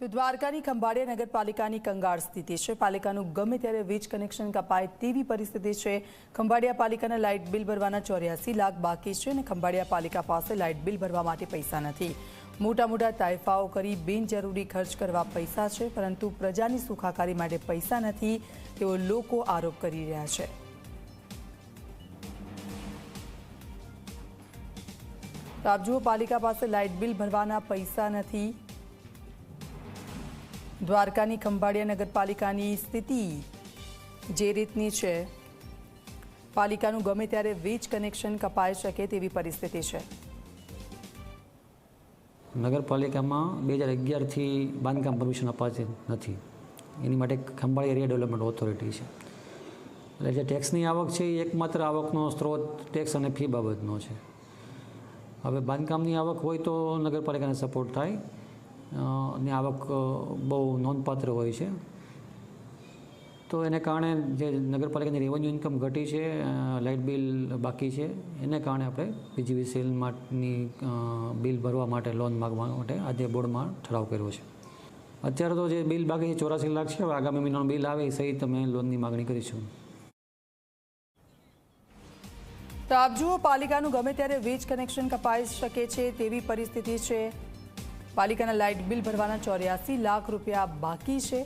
તો દ્વારકાની ખંભાળિયા નગરપાલિકાની કંગાળ સ્થિતિ છે. પાલિકાનું ગમે ત્યારે વીજ કનેક્શન કપાય તેવી પરિસ્થિતિ છે. ખંભાળિયા પાલિકાના લાઇટ બિલ ભરવાના ચોર્યાસી લાખ બાકી છે અને ખંભાળિયા પાલિકા પાસે લાઇટ બિલ ભરવા માટે પૈસા નથી. મોટા મોટા તાઇફાઓ કરી બિનજરૂરી ખર્ચ કરવા પૈસા છે, પરંતુ પ્રજાની સુખાકારી માટે પૈસા નથી તેવો લોકો આરોપ કરી રહ્યા છે. તો આપ જુઓ પાલિકા પાસે લાઇટ બિલ ભરવાના પૈસા નથી. દ્વારકાની ખંભાળિયા નગરપાલિકાની સ્થિતિ જે રીતની છે, પાલિકાનું ગમે ત્યારે વીજ કનેક્શન કપાઈ શકે તેવી પરિસ્થિતિ છે. નગરપાલિકામાં બે હજાર અગિયારથી બાંધકામ પરમિશન અપાતી નથી. એની માટે ખંભાળી એરિયા ડેવલપમેન્ટ ઓથોરિટી છે. એટલે જે ટેક્સની આવક છે, એ એકમાત્ર આવકનો સ્ત્રોત ટેક્સ અને ફી બાબતનો છે. હવે બાંધકામની આવક હોય તો નગરપાલિકાને સપોર્ટ થાય. ની આવક બહુ નોંધપાત્ર હોય છે. તો એને કારણે જે નગરપાલિકાની રેવન્યુ ઇન્કમ ઘટી છે લાઇટ બિલ બાકી છે, એને કારણે આપણે પીજીવીસીએલ માટેની બિલ ભરવા માટે લોન માગવા માટે આજે બોર્ડમાં ઠરાવ કર્યો છે. અત્યારે તો જે બિલ બાકી છે, ચોરાસી લાખ છે આગામી મહિનાનું બિલ આવે એ સહિત અમે લોનની માગણી કરીશું. તો આપ જુઓ, પાલિકાનું ગમે ત્યારે વીજ કનેક્શન કપાઈ શકે છે, તેવી પરિસ્થિતિ છે. પાલિકાના લાઇટ બિલ ભરવાના ચોર્યાસી લાખ રૂપિયા બાકી છે.